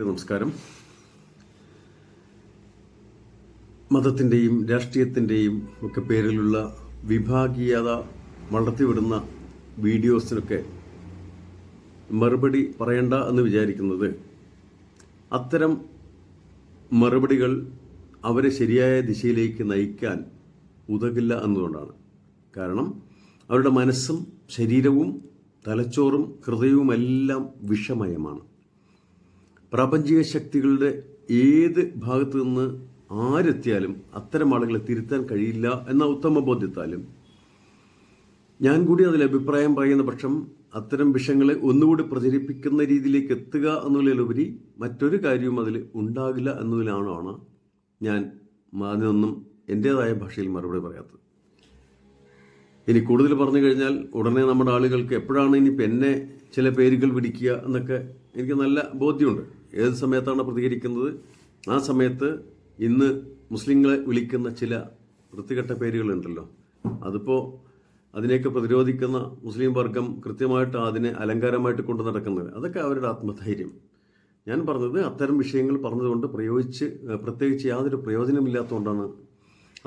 നമസ്കാരം. മതത്തിന്റെയും രാഷ്ട്രീയത്തിന്റെയും ഒക്കെ പേരിലുള്ള വിഭാഗീയത വളർത്തിവിടുന്ന വീഡിയോസിനൊക്കെ മറുപടി പറയണ്ട എന്ന് വിചാരിക്കുന്നത് അത്തരം മറുപടികൾ അവരെ ശരിയായ ദിശയിലേക്ക് നയിക്കാൻ ഉതകില്ല എന്നതുകൊണ്ടാണ്. കാരണം അവരുടെ മനസ്സും ശരീരവും തലച്ചോറും ഹൃദയവുമെല്ലാം വിഷമയമാണ്. പ്രാപഞ്ചിക ശക്തികളുടെ ഏത് ഭാഗത്തു നിന്ന് ആരെത്തിയാലും അത്തരം ആളുകളെ തിരുത്താൻ കഴിയില്ല എന്ന ഉത്തമ ബോധ്യത്താലും ഞാൻ കൂടി അതിൽ അഭിപ്രായം പറയുന്ന പക്ഷം അത്തരം വിഷയങ്ങളെ ഒന്നുകൂടി പ്രചരിപ്പിക്കുന്ന രീതിയിലേക്ക് എത്തുക എന്നുള്ളതിലുപരി മറ്റൊരു കാര്യവും അതിൽ ഉണ്ടാകില്ല എന്നതിലാണോ ഞാൻ അതിനൊന്നും എന്റേതായ ഭാഷയിൽ മറുപടി പറയാത്തത്. ഇനി കൂടുതൽ പറഞ്ഞു കഴിഞ്ഞാൽ ഉടനെ നമ്മുടെ ആളുകൾക്ക് എപ്പോഴാണ് ഇനിയിപ്പോൾ എന്നെ ചില പേരുകൾ പിടിക്കുക എന്നൊക്കെ എനിക്ക് നല്ല ബോധ്യമുണ്ട്. ഏത് സമയത്താണ് പ്രതികരിക്കുന്നത്? ആ സമയത്ത് ഇന്ന് മുസ്ലിങ്ങളെ വിളിക്കുന്ന ചില വൃത്തികെട്ട പേരുകളുണ്ടല്ലോ. അതിപ്പോൾ അതിനെയൊക്കെ പ്രതിരോധിക്കുന്ന മുസ്ലിം വർഗം കൃത്യമായിട്ട് അതിനെ അലങ്കാരമായിട്ട് കൊണ്ടു നടക്കുന്നത്. അതൊക്കെ അവരുടെ ആത്മധൈര്യം. ഞാൻ പറഞ്ഞത് അത്തരം വിഷയങ്ങൾ പറഞ്ഞതുകൊണ്ട് പ്രയോഗിച്ച് പ്രത്യേകിച്ച് യാതൊരു പ്രയോജനമില്ലാത്തതുകൊണ്ടാണ്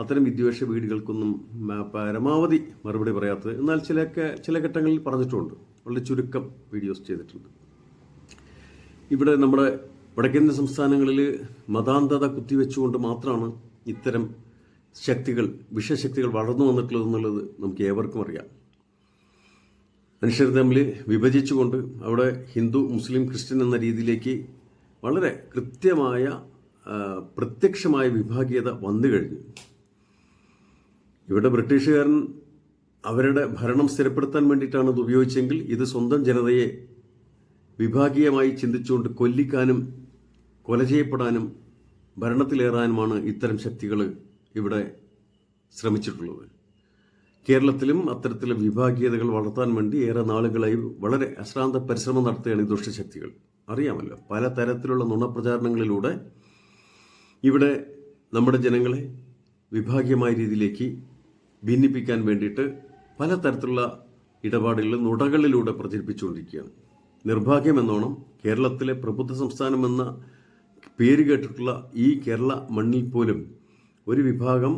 അത്തരം വിദ്വേഷ വീടുകൾക്കൊന്നും പരമാവധി മറുപടി പറയാത്തത്. എന്നാൽ ചിലയൊക്കെ ചില ഘട്ടങ്ങളിൽ പറഞ്ഞിട്ടുമുണ്ട് വളരെ ചുരുക്കം വീഡിയോസ് ചെയ്തിട്ടുണ്ട്. ഇവിടെ നമ്മുടെ വടക്കേന്ത്യൻ സംസ്ഥാനങ്ങളിൽ മതാന്തത കുത്തിവെച്ചുകൊണ്ട് മാത്രമാണ് ഇത്തരം ശക്തികൾ വിഷശക്തികൾ വളർന്നു വന്നിട്ടുള്ളത് എന്നുള്ളത് നമുക്ക് ഏവർക്കും അറിയാം. മനുഷ്യർ തമ്മിൽ വിഭജിച്ചുകൊണ്ട് അവിടെ ഹിന്ദു മുസ്ലിം ക്രിസ്ത്യൻ എന്ന രീതിയിലേക്ക് വളരെ കൃത്യമായ പ്രത്യക്ഷമായ വിഭാഗീയത വന്നു കഴിഞ്ഞു. ഇവിടെ ബ്രിട്ടീഷുകാരൻ അവരുടെ ഭരണം സ്ഥിരപ്പെടുത്താൻ വേണ്ടിയിട്ടാണ് ഇത് ഉപയോഗിച്ചെങ്കിൽ ഇത് സ്വന്തം ജനതയെ വിഭാഗീയമായി ചിന്തിച്ചുകൊണ്ട് കൊല്ലിക്കാനും കൊല ചെയ്യപ്പെടാനും ഭരണത്തിലേറാനുമാണ് ഇത്തരം ശക്തികൾ ഇവിടെ ശ്രമിച്ചിട്ടുള്ളത്. കേരളത്തിലും അത്തരത്തിലെ വിഭാഗീയതകൾ വളർത്താൻ വേണ്ടി ഏറെ നാളുകളായി വളരെ അശ്രാന്ത പരിശ്രമം നടത്തുകയാണ് ഈ ദുഷ്ടശക്തികൾ. അറിയാമല്ലോ പല തരത്തിലുള്ള നുണപ്രചാരണങ്ങളിലൂടെ ഇവിടെ നമ്മുടെ ജനങ്ങളെ വിഭാഗീയമായ രീതിയിലേക്ക് ഭിന്നിപ്പിക്കാൻ വേണ്ടിയിട്ട് പല തരത്തിലുള്ള ഇടപാടുകളിൽ നുടകളിലൂടെ പ്രചരിപ്പിച്ചുകൊണ്ടിരിക്കുകയാണ്. നിർഭാഗ്യമെന്നോണം കേരളത്തിലെ പ്രബുദ്ധ സംസ്ഥാനമെന്ന പേര് കേട്ടിട്ടുള്ള ഈ കേരള മണ്ണിൽ പോലും ഒരു വിഭാഗം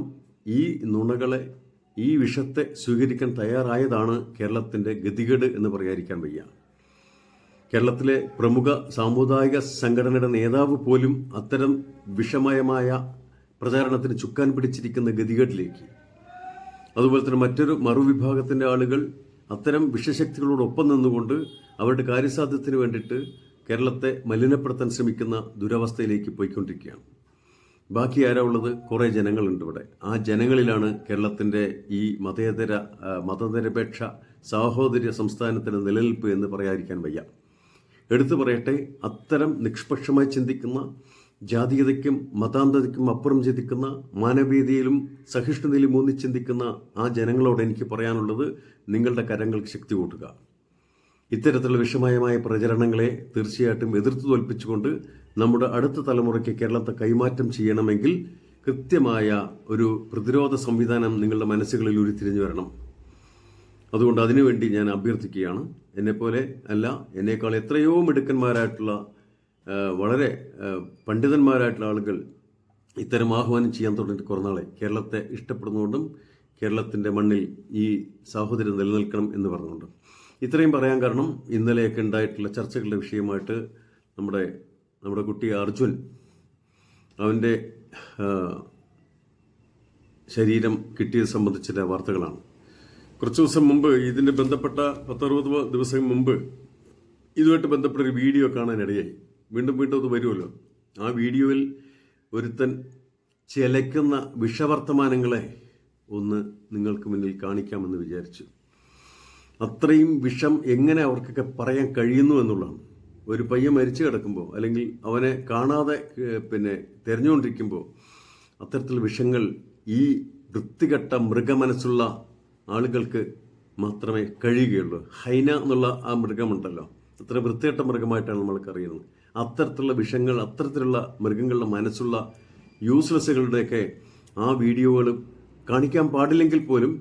ഈ നുണകളെ ഈ വിഷത്തെ സ്വീകരിക്കാൻ തയ്യാറായതാണ് കേരളത്തിന്റെ ഗതികേട് എന്ന് പറയാതിരിക്കാൻ വയ്യ. കേരളത്തിലെ പ്രമുഖ സാമുദായിക സംഘടനയുടെ നേതാവ് പോലും അത്തരം വിഷമയമായ പ്രചാരണത്തിന് ചുക്കാൻ പിടിച്ചിരിക്കുന്ന ഗതികേട്ടിലേക്ക് അതുപോലെ തന്നെ മറ്റൊരു മറുവിഭാഗത്തിന്റെ ആളുകൾ അത്തരം വിഷശക്തികളോടൊപ്പം നിന്നുകൊണ്ട് അവരുടെ കാര്യസാധ്യത്തിന് വേണ്ടിയിട്ട് കേരളത്തെ മലിനപ്പെടുത്താൻ ശ്രമിക്കുന്ന ദുരവസ്ഥയിലേക്ക് പോയിക്കൊണ്ടിരിക്കുകയാണ്. ബാക്കി ആരാ ഉള്ളത്? കുറേ ജനങ്ങളുണ്ട് ഇവിടെ. ആ ജനങ്ങളിലാണ് കേരളത്തിന്റെ ഈ മതേതര മതനിരപേക്ഷ സാഹോദര്യ സംസ്ഥാനത്തിന്റെ നിലനിൽപ്പ് എന്ന് പറയാതിരിക്കാൻ വയ്യ. എടുത്തു പറയട്ടെ അത്തരം നിഷ്പക്ഷമായി ചിന്തിക്കുന്ന ജാതീയതയ്ക്കും മതാന്തതയ്ക്കും അപ്പുറം ചിന്തിക്കുന്ന മാനവീയതയിലും സഹിഷ്ണുതയിലും ഊന്നി ചിന്തിക്കുന്ന ആ ജനങ്ങളോട് എനിക്ക് പറയാനുള്ളത് നിങ്ങളുടെ കരങ്ങൾക്ക് ശക്തി കൂട്ടുക. ഇത്തരത്തിലുള്ള വിഷമയമായ പ്രചരണങ്ങളെ തീർച്ചയായിട്ടും എതിർത്ത് തോൽപ്പിച്ചുകൊണ്ട് നമ്മുടെ അടുത്ത തലമുറയ്ക്ക് കേരളത്തെ കൈമാറ്റം ചെയ്യണമെങ്കിൽ കൃത്യമായ ഒരു പ്രതിരോധ സംവിധാനം നിങ്ങളുടെ മനസ്സുകളിൽ ഉരുത്തിരിഞ്ഞു വരണം. അതുകൊണ്ട് അതിനുവേണ്ടി ഞാൻ അഭ്യർത്ഥിക്കുകയാണ്. എന്നെപ്പോലെ അല്ല എന്നേക്കാൾ എത്രയോ മിടുക്കന്മാരായിട്ടുള്ള വളരെ പണ്ഡിതന്മാരായിട്ടുള്ള ആളുകൾ ഇത്തരം ആഹ്വാനം ചെയ്യാൻ തുടങ്ങിയിട്ട് കുറേ നാളെ കേരളത്തെ ഇഷ്ടപ്പെടുന്നതുകൊണ്ടും കേരളത്തിന്റെ മണ്ണിൽ ഈ സാഹോദര്യം നിലനിൽക്കണം എന്ന് പറഞ്ഞുകൊണ്ട്. ഇത്രയും പറയാൻ കാരണം ഇന്നലെയൊക്കെ ഉണ്ടായിട്ടുള്ള ചർച്ചകളുടെ വിഷയമായിട്ട് നമ്മുടെ നമ്മുടെ കുട്ടി അർജുൻ അവന്റെ ശരീരം കിട്ടിയത് സംബന്ധിച്ച വാർത്തകളാണ്. കുറച്ച് ദിവസം മുമ്പ് ഇതിന് ബന്ധപ്പെട്ട പത്തറുപത് ദിവസം മുമ്പ് ഇതുമായിട്ട് ബന്ധപ്പെട്ട ഒരു വീഡിയോ കാണാനിടയായി. വീണ്ടും വീണ്ടും അത് വരുമല്ലോ. ആ വീഡിയോയിൽ ഒരുത്തൻ ചിലയ്ക്കുന്ന വിഷവർത്തമാനങ്ങളെ ഒന്ന് നിങ്ങൾക്ക് മുന്നിൽ കാണിക്കാമെന്ന് വിചാരിച്ചു. അത്രയും വിഷം എങ്ങനെ അവർക്കൊക്കെ പറയാൻ കഴിയുന്നു എന്നുള്ളതാണ്. ഒരു പയ്യൻ മരിച്ചു കിടക്കുമ്പോൾ അല്ലെങ്കിൽ അവനെ കാണാതെ പിന്നെ തിരഞ്ഞുകൊണ്ടിരിക്കുമ്പോൾ അത്തരത്തിൽ വിഷങ്ങൾ ഈ വൃത്തികെട്ട മൃഗമനസ്സുള്ള ആളുകൾക്ക് മാത്രമേ കഴിയുകയുള്ളൂ. ഹൈന എന്നുള്ള ആ മൃഗമുണ്ടല്ലോ. അത്ര വൃത്തികെട്ട മൃഗമായിട്ടാണ് നമ്മൾക്ക് അറിയുന്നത്. അത്തരത്തിലുള്ള വിഷങ്ങൾ അത്തരത്തിലുള്ള മൃഗങ്ങളുടെ മനസ്സുള്ള യൂസ്ലെസ്സുകളുടെയൊക്കെ ആ വീഡിയോകൾ കാണിക്കാൻ പാടില്ലെങ്കിൽ പോലും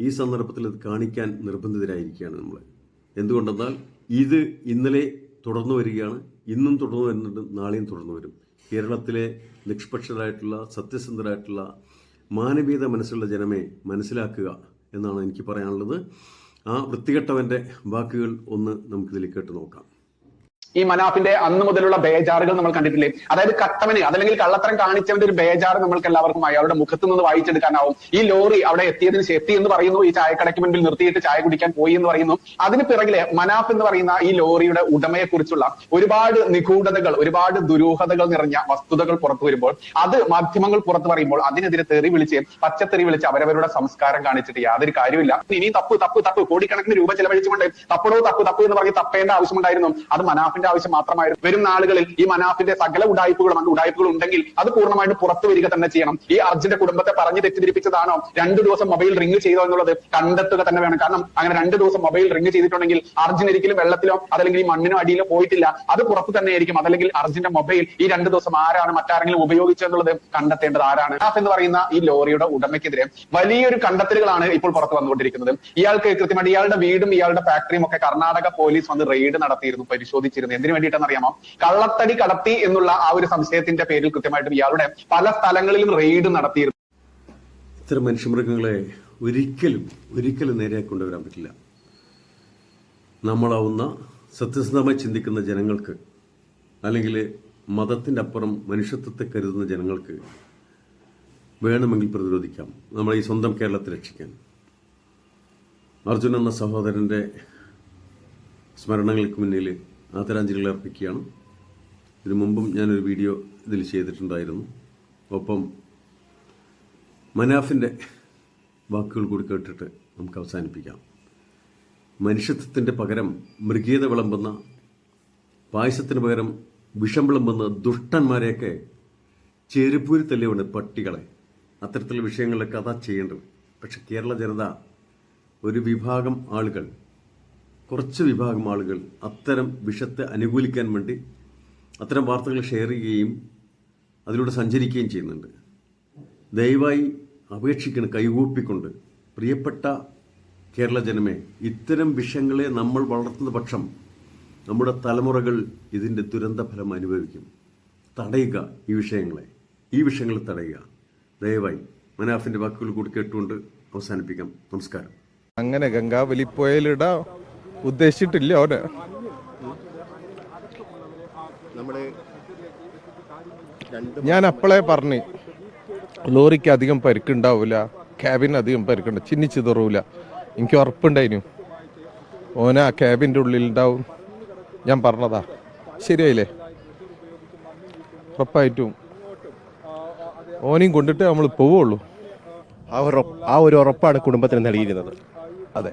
ഈ സന്ദർഭത്തിൽ അത് കാണിക്കാൻ നിർബന്ധിതരായിരിക്കുകയാണ് നമ്മൾ എന്തുകൊണ്ടെന്നാൽ ഇത് ഇന്നലെ തുടർന്നു വരികയാണ് ഇന്നും തുടർന്നു വരുന്നുണ്ട് നാളെയും തുടർന്നു വരും. കേരളത്തിലെ നിഷ്പക്ഷരായിട്ടുള്ള സത്യസന്ധരായിട്ടുള്ള മാനവീയത മനസ്സുള്ള ജനമേ മനസ്സിലാക്കുക എന്നാണ് എനിക്ക് പറയാനുള്ളത്. ആ വൃത്തികെട്ടവന്റെ വാക്കുകൾ ഒന്ന് നമുക്കിതിൽ കേട്ട് നോക്കാം. ഈ മനാഫിന്റെ അന്ന് മുതലുള്ള ബേജാറുകൾ നമ്മൾ കണ്ടിട്ടില്ലേ? അതായത് കട്ടവന് അതല്ലെങ്കിൽ കള്ളത്തരം കാണിച്ചവന്റെ ഒരു ബേജാറ് നമ്മൾക്ക് എല്ലാവർക്കും അയാളുടെ മുഖത്ത് നിന്ന് വായിച്ചെടുക്കാനാവും. ഈ ലോറി അവിടെ എത്തിയതിന് എത്തി എന്ന് പറയുന്നു. ഈ ചായക്കടയ്ക്ക് മുൻപിൽ നിർത്തിയിട്ട് ചായ കുടിക്കാൻ പോയി എന്ന് പറയുന്നു. അതിന് പിറകിലെ മനാഫ് എന്ന് പറയുന്ന ഈ ലോറിയുടെ ഉടമയെ കുറിച്ചുള്ള ഒരുപാട് നിഗൂഢതകൾ ഒരുപാട് ദുരൂഹതകൾ നിറഞ്ഞ വസ്തുതകൾ പുറത്തു വരുമ്പോൾ അത് മാധ്യമങ്ങൾ പുറത്തു പറയുമ്പോൾ അതിനെതിരെ തെറി വിളിച്ച് പച്ചത്തെറി വിളിച്ച് അവരവരുടെ സംസ്കാരം കാണിച്ചിട്ട് യാതൊരു കാര്യമില്ല ഇനി തപ്പ് തപ്പ് തപ്പ്. കോടിക്കണക്കിന് രൂപ ചെലവഴിച്ചുകൊണ്ട് തപ്പടോ തപ്പ് തപ്പ് എന്ന് പറഞ്ഞ് തപ്പേണ്ട ആവശ്യമുണ്ടായിരുന്നു അത് മനാഫിന്റെ ആവശ്യം മാത്രമായിരുന്നു. വരും നാളുകളിൽ ഈ മനാഫിന്റെ സകല ഉടായ്പകളും ഉടായ്പകൾ ഉണ്ടെങ്കിൽ അത് പൂർണമായിട്ട് പുറത്തു വരിക തന്നെ ചെയ്യണം. ഈ അർജുന്റെ കുടുംബത്തെ പറഞ്ഞു തെറ്റിദ്ധരിപ്പിച്ചതാണോ? രണ്ടു ദിവസം മൊബൈൽ റിംഗ് ചെയ്തോ എന്നുള്ളത് കണ്ടെത്തുക തന്നെ വേണം. കാരണം അങ്ങനെ രണ്ടു ദിവസം മൊബൈൽ റിംഗ് ചെയ്തിട്ടുണ്ടെങ്കിൽ അർജുൻ ഒരിക്കലും വെള്ളത്തിലോ അതല്ലെങ്കിൽ ഈ മണ്ണിനോ അടിയിലോ പോയിട്ടില്ല. അത് പുറത്ത് തന്നെ ആയിരിക്കും. അതല്ലെങ്കിൽ അർജുന്റെ മൊബൈൽ ഈ രണ്ടു ദിവസം ആരാണ് മറ്റാരെങ്കിലും ഉപയോഗിച്ചത് എന്നുള്ളത് കണ്ടെത്തേണ്ടത് ആരാണ്? എന്ന് പറയുന്ന ഈ ലോറിയുടെ ഉടമയ്ക്കെതിരെ വലിയൊരു കണ്ടെത്തലുകളാണ് ഇപ്പോൾ പുറത്തു വന്നുകൊണ്ടിരിക്കുന്നത്. ഇയാൾക്ക് കൃത്യമായിട്ട് ഇയാളുടെ വീടും ഇയാളുടെ ഫാക്ടറിയും ഒക്കെ കർണാടക പോലീസ് വന്ന് റെയ്ഡ് നടത്തിയിരുന്നു പരിശോധിച്ചിരുന്നു. എന്തിനു വേണ്ടിയിട്ടെന്ന് അറിയാമോ കള്ളത്തടി കടത്തി എന്നുള്ള ആ ഒരു സംശയത്തിന്റെ പേരിൽ കൃത്യമായിട്ടും ഇയാളുടെ പല സ്ഥലങ്ങളിലും റെയ്ഡ് നടത്തിയിരുന്നു. ഇത്തരം മനുഷ്യമൃഗങ്ങളെ ഒരിക്കലും ഒരിക്കലും നേരെ കൊണ്ടുവരാൻ പറ്റില്ല. നമ്മളാവുന്ന സത്യസന്ധമായി ചിന്തിക്കുന്ന ജനങ്ങൾക്ക് അല്ലെങ്കിൽ മതത്തിന്റെ അപ്പുറം മനുഷ്യത്വത്തെ കരുതുന്ന ജനങ്ങൾക്ക് വേണമെങ്കിൽ പ്രതിരോധിക്കാം. നമ്മളെ ഈ സ്വന്തം കേരളത്തെ രക്ഷിക്കാൻ. അർജുൻ എന്ന സഹോദരന്റെ സ്മരണകൾക്ക് മുന്നിൽ ആദരാഞ്ജലികൾ അർപ്പിക്കുകയാണ്. ഇതിനു മുമ്പും ഞാനൊരു വീഡിയോ ഇതിൽ ചെയ്തിട്ടുണ്ടായിരുന്നു. ഒപ്പം മനാഫിന്റെ വാക്കുകൾ കൂടി കേട്ടിട്ട് നമുക്ക് അവസാനിപ്പിക്കാം. മനുഷ്യത്വത്തിന്റെ പകരം മൃഗീയത വിളമ്പുന്ന പായസത്തിന് പകരം വിഷം വിളമ്പുന്ന ദുഷ്ടന്മാരെയൊക്കെ ചെരുപ്പൂരി തല്ലിയുണ്ട് പട്ടികളെ. അത്തരത്തിലുള്ള വിഷയങ്ങളിലൊക്കെ അതാ ചെയ്യേണ്ടത്. പക്ഷെ കേരള ജനത ഒരു വിഭാഗം ആളുകൾ കുറച്ച് വിഭാഗം ആളുകൾ അത്തരം വിഷത്തെ അനുകൂലിക്കാൻ വേണ്ടി അത്തരം വാർത്തകൾ ഷെയർ ചെയ്യുകയും അതിലൂടെ സഞ്ചരിക്കുകയും ചെയ്യുന്നുണ്ട്. ദയവായി അപേക്ഷിക്കണം കൈകൂപ്പിക്കൊണ്ട്. പ്രിയപ്പെട്ട കേരള ജനമേ ഇത്തരം വിഷയങ്ങളെ നമ്മൾ വളർത്തുന്ന പക്ഷം നമ്മുടെ തലമുറകൾ ഇതിന്റെ ദുരന്ത ഫലം അനുഭവിക്കും. തടയുക ഈ വിഷയങ്ങളെ. ഈ വിഷയങ്ങളെ തടയുക. ദയവായി മനാഫിന്റെ വാക്കുകൾ കൂടി കേട്ടുകൊണ്ട് അവസാനിപ്പിക്കാം. നമസ്കാരം. അങ്ങനെ ഗംഗാവലി പുഴയിലിടാൻ ഉദ്ദേശിച്ചിട്ടില്ല അവന്. ഞാൻ അപ്പോളേ പറഞ്ഞു ലോറിക്ക് അധികം പരിക്കുണ്ടാവില്ല ക്യാബിന് അധികം പരിക്കുണ്ട് ചിന്നി ചിതറൂല എനിക്ക് ഉറപ്പുണ്ടായിരുന്നു ഓന ആ ക്യാബിന്റെ ഉള്ളിൽ ഉണ്ടാവും ഞാൻ പറഞ്ഞതാ. ശരിയായില്ലേ? ഉറപ്പായിട്ടും. ഓനെയും കൊണ്ടിട്ട് നമ്മൾ പോവുള്ളൂ. ആ ഒരു ആ ഒരു ഉറപ്പാണ് കുടുംബത്തിന് നൽകിയിരുന്നത്. അതെ.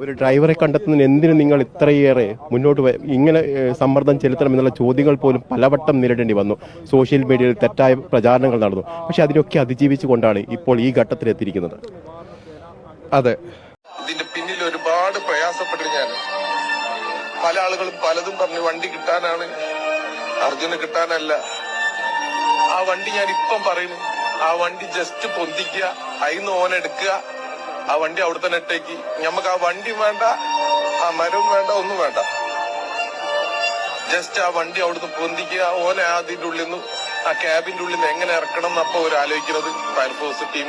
ഒരു ഡ്രൈവറെ കണ്ടെത്തുന്നതിന് എന്തിനു നിങ്ങൾ ഇത്രയേറെ മുന്നോട്ട് ഇങ്ങനെ സമ്മർദ്ദം ചെലുത്തണം എന്നുള്ള ചോദ്യങ്ങൾ പോലും പലവട്ടം നേരിടേണ്ടി വന്നു. സോഷ്യൽ മീഡിയയിൽ തെറ്റായ പ്രചാരണങ്ങൾ നടന്നു. പക്ഷെ അതിനൊക്കെ അതിജീവിച്ചുകൊണ്ടാണ് ഇപ്പോൾ ഈ ഘട്ടത്തിലെത്തിയിരിക്കുന്നത്. അതെ. ഇതിന്റെ പിന്നിൽ ഒരുപാട് പ്രയാസപ്പെട്ടു ഞാൻ പല ആളുകളും പലതും പറഞ്ഞു. വണ്ടി കിട്ടാനാണ് അർജുന് കിട്ടാനല്ല. ആ വണ്ടി ഞാൻ ഇപ്പം പറയുന്നു ആ വണ്ടി ജസ്റ്റ് പൊന്തിക്കുക അതിന്ന് ഓനെടുക്കുക. ആ വണ്ടി അവിടെ തന്നെ ഇട്ടേക്ക് ഞമ്മക്ക് ആ വണ്ടി വേണ്ട ആ മരവും വേണ്ട ഒന്നും വേണ്ട. ജസ്റ്റ് ആ വണ്ടി അവിടുന്ന് പൊന്തിക്കുക ഓനെ അതിന്റെ ഉള്ളിൽ നിന്ന് ആ ക്യാബിന്റെ ഉള്ളിൽ നിന്ന് എങ്ങനെ ഇറക്കണം എന്നപ്പോ ഒരു ആലോചിക്കുന്നത് ഫയർഫോഴ്സ് ടീം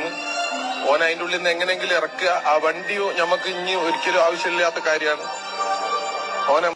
ഓൻ അതിന്റെ ഉള്ളിൽ നിന്ന് എങ്ങനെയെങ്കിലും ഇറക്കുക. ആ വണ്ടിയോ ഞമ്മക്ക് ഇനി ഒരിക്കലും ആവശ്യമില്ലാത്ത കാര്യമാണ്. ഓനെ